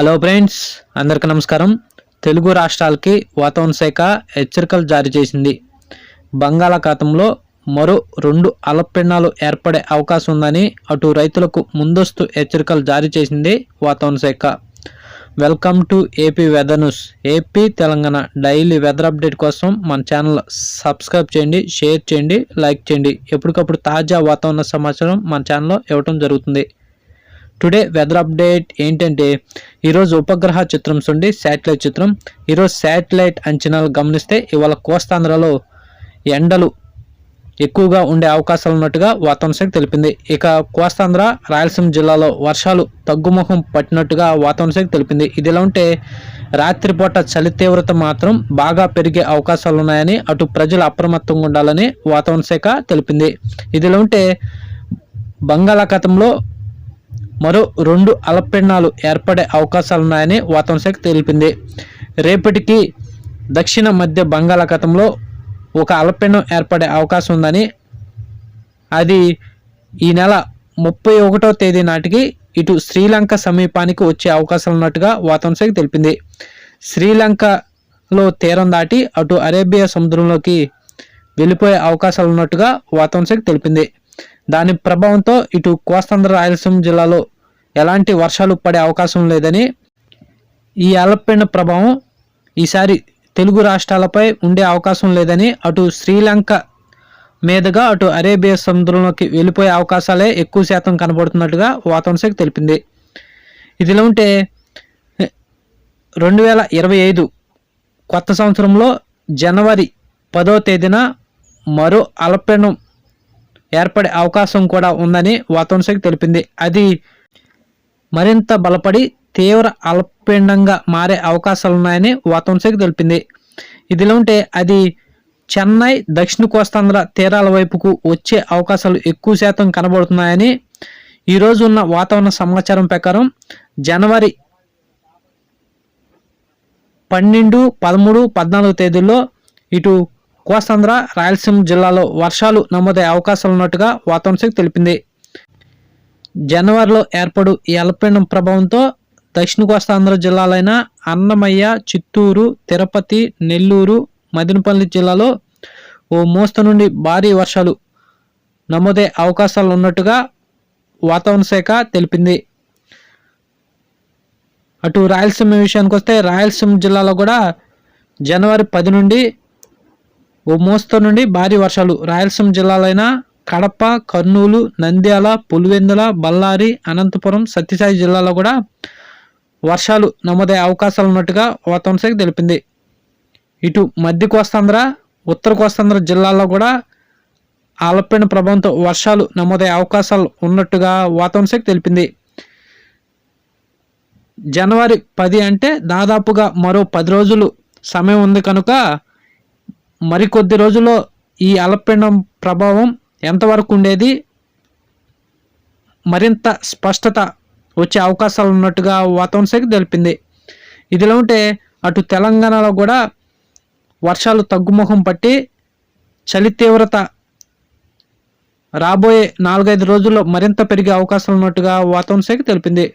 Hello friends అందరికీ నమస్కారం. తెలుగు రాష్ట్రాలకి వాతావరణ శాఖ హెచ్చరికలు జారీ చేసింది. బంగాళాఖాతంలో మరో రెండు అలపెండాలు ఏర్పడే అవకాశం ఉందని అటు రైతులకు ముందస్తు హెచ్చరికలు జారీ చేసింది వాతావరణ శాఖ. Welcome to AP weather news AP Telangana daily weather update కోసం మన ఛానల్ సబ్స్క్రైబ్ చేయండి షేర్ చేయండి లైక్ చేయండి. ఎప్పటికప్పుడు తాజా వాతావరణ సమాచారం మన ఛానల్లో ఇవ్వటం జరుగుతుంది. టుడే వెదర్ అప్డేట్ ఏంటంటే ఈరోజు ఉపగ్రహ చిత్రం నుండి శాటిలైట్ చిత్రం. ఈరోజు శాటిలైట్ అంచనాలు గమనిస్తే ఇవాళ కోస్తాంధ్రలో ఎండలు ఎక్కువగా ఉండే అవకాశాలు ఉన్నట్టుగా వాతావరణ శాఖ తెలిపింది. ఇక కోస్తాంధ్ర రాయలసీమ జిల్లాలో వర్షాలు తగ్గుముఖం పట్టినట్టుగా వాతావరణ శాఖ తెలిపింది. ఇదిలా ఉంటే రాత్రిపూట చలి తీవ్రత మాత్రం బాగా పెరిగే అవకాశాలు ఉన్నాయని అటు ప్రజలు అప్రమత్తంగా ఉండాలని వాతావరణ శాఖ తెలిపింది. ఇదిలా ఉంటే బంగాళాఖాతంలో మరో రెండు అల్పపీడనాలు ఏర్పడే అవకాశాలున్నాయని వాతావరణ శాఖ తెలిపింది. రేపటికి దక్షిణ మధ్య బంగాళాఖాతంలో ఒక అల్పపీడనం ఏర్పడే అవకాశం ఉందని అది ఈ నెల ముప్పై ఒకటో తేదీ నాటికి ఇటు శ్రీలంక సమీపానికి వచ్చే అవకాశాలు ఉన్నట్టుగా వాతావరణ శాఖ తెలిపింది. శ్రీలంకలో తీరం దాటి అటు అరేబియా సముద్రంలోకి వెళ్ళిపోయే అవకాశాలు ఉన్నట్టుగా వాతావరణ శాఖ తెలిపింది. దాని ప్రభావంతో ఇటు కోస్తాంధ్ర రాయలసీమ జిల్లాలో ఎలాంటి వర్షాలు పడే అవకాశం లేదని ఈ అల్పపీడన ప్రభావం ఈసారి తెలుగు రాష్ట్రాలపై ఉండే అవకాశం లేదని అటు శ్రీలంక మీదుగా అటు అరేబియా సముద్రంలోకి వెళ్ళిపోయే అవకాశాలే ఎక్కువ శాతం కనబడుతున్నట్టుగా వాతావరణ శాఖ తెలిపింది. ఇదిలా ఉంటే రెండు వేల ఇరవై ఐదు కొత్త సంవత్సరంలో జనవరి పదో తేదీన మరో అల్పపీడనం ఏర్పడే అవకాశం కూడా ఉందని వాతావరణ శాఖ తెలిపింది. అది మరింత బలపడి తీవ్ర అల్పపీండంగా మారే అవకాశాలున్నాయని వాతావరణ శాఖ తెలిపింది. ఇదిలా ఉంటే అది చెన్నై దక్షిణ కోస్తాంధ్ర తీరాల వైపుకు వచ్చే అవకాశాలు ఎక్కువ శాతం కనబడుతున్నాయని ఈరోజు ఉన్న వాతావరణ సమాచారం ప్రకారం జనవరి పన్నెండు పదమూడు పద్నాలుగు తేదీల్లో ఇటు కోస్తాంధ్ర రాయలసీమ జిల్లాలో వర్షాలు నమోదయ్యే అవకాశాలు ఉన్నట్టుగా వాతావరణ శాఖ తెలిపింది. జనవరిలో ఏర్పడు ఈ అల్పపీడనం ప్రభావంతో దక్షిణ కోస్తాంధ్ర జిల్లాలైన అన్నమయ్య చిత్తూరు తిరుపతి నెల్లూరు మదినపల్లి జిల్లాలో ఓ మోస్త నుండి భారీ వర్షాలు నమోదే అవకాశాలు ఉన్నట్టుగా వాతావరణ శాఖ తెలిపింది. అటు రాయలసీమ విషయానికి వస్తే రాయలసీమ జిల్లాలో కూడా జనవరి పది నుండి ఓ మోస్తరు నుండి భారీ వర్షాలు. రాయలసీమ జిల్లాలైన కడప కర్నూలు నంద్యాల పులివెందుల బళ్ళారి అనంతపురం సత్యసాయి జిల్లాలో కూడా వర్షాలు నమోదయ్యే అవకాశాలు ఉన్నట్టుగా వాతావరణ శాఖ తెలిపింది. ఇటు మధ్య కోస్తాంధ్ర ఉత్తర కోస్తాంధ్ర జిల్లాల్లో కూడా ఆలపైన ప్రభావంతో వర్షాలు నమోదయ్యే అవకాశాలు ఉన్నట్టుగా వాతావరణ శాఖ తెలిపింది. జనవరి పది అంటే దాదాపుగా మరో పది రోజులు సమయం ఉంది కనుక మరికొద్ది రోజుల్లో ఈ అల్పపీడనం ప్రభావం ఎంతవరకు ఉండేది? మరింత స్పష్టత వచ్చే అవకాశాలు ఉన్నట్టుగా వాతావరణ శాఖ తెలిపింది. ఇదిలా ఉంటే అటు తెలంగాణలో కూడా వర్షాలు తగ్గుముఖం పట్టి చలి తీవ్రత రాబోయే నాలుగైదు రోజుల్లో మరింత పెరిగే అవకాశాలు ఉన్నట్టుగా వాతావరణ శాఖ తెలిపింది.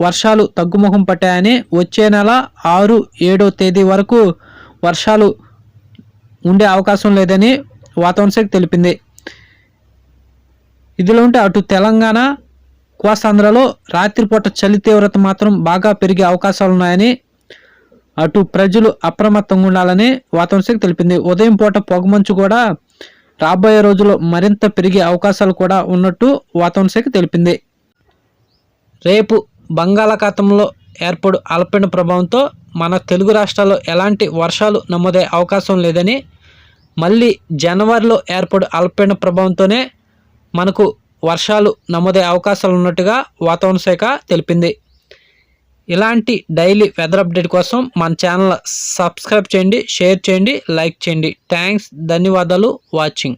వర్షాలు తగ్గుముఖం పట్టాయని వచ్చే నెల ఆరు ఏడో తేదీ వరకు వర్షాలు ఉండే అవకాశం లేదని వాతావరణ శాఖ తెలిపింది. ఇదిలో ఉంటే అటు తెలంగాణ కోస్తాంధ్రలో రాత్రిపూట చలి తీవ్రత మాత్రం బాగా పెరిగే అవకాశాలు ఉన్నాయని అటు ప్రజలు అప్రమత్తంగా ఉండాలని వాతావరణ శాఖ తెలిపింది. ఉదయం పూట పొగమంచు కూడా రాబోయే రోజుల్లో మరింత పెరిగే అవకాశాలు కూడా ఉన్నట్టు వాతావరణ శాఖ తెలిపింది. రేపు బంగాళాఖాతంలో ఏర్పడు అల్పపీడన ప్రభావంతో మన తెలుగు రాష్ట్రాల్లో ఎలాంటి వర్షాలు నమోదయ్యే అవకాశం లేదని మళ్ళీ జనవరిలో ఏర్పడు అల్పపీడన ప్రభావంతోనే మనకు వర్షాలు నమోదయ్యే అవకాశాలు ఉన్నట్టుగా వాతావరణ శాఖ తెలిపింది. ఇలాంటి డైలీ వెదర్ అప్డేట్ కోసం మన ఛానల్ సబ్స్క్రైబ్ చేయండి షేర్ చేయండి లైక్ చేయండి. థ్యాంక్స్ ధన్యవాదాలు వాచింగ్.